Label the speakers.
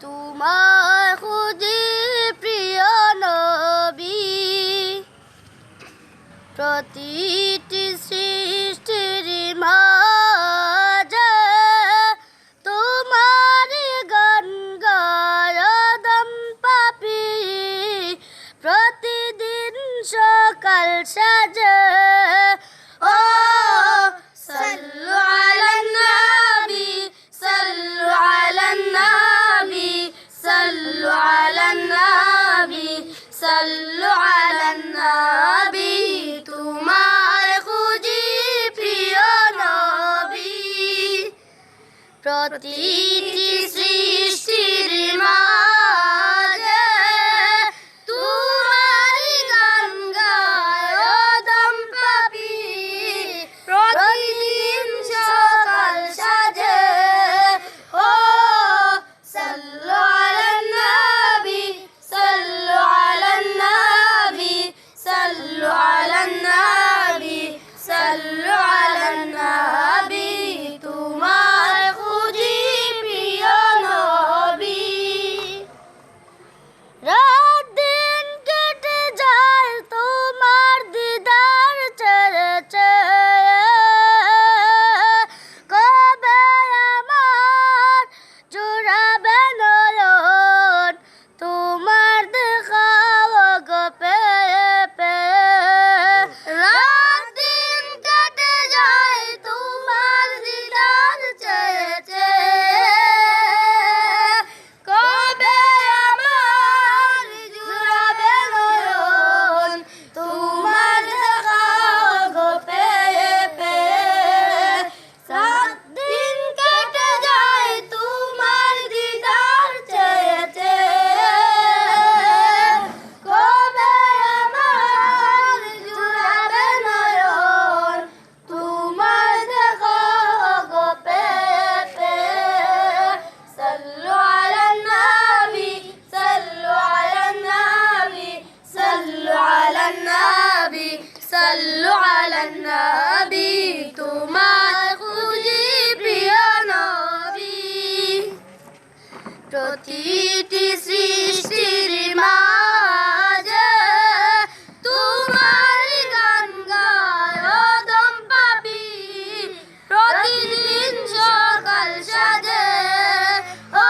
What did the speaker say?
Speaker 1: তোমার খুঁজি প্রিয় নবী প্রতিটি সৃষ্টির মাঝে তোমার গান গায়দম পাপি। প্রতিদিন সকাল সাজে প্রতিটি সৃষ্টির মাঝে তোমারি গান গায় দম পাপি প্রতিদিন সকাল সাজে ও সাল্লু আলা নবী সাল্লু প্রতিটি শ্রী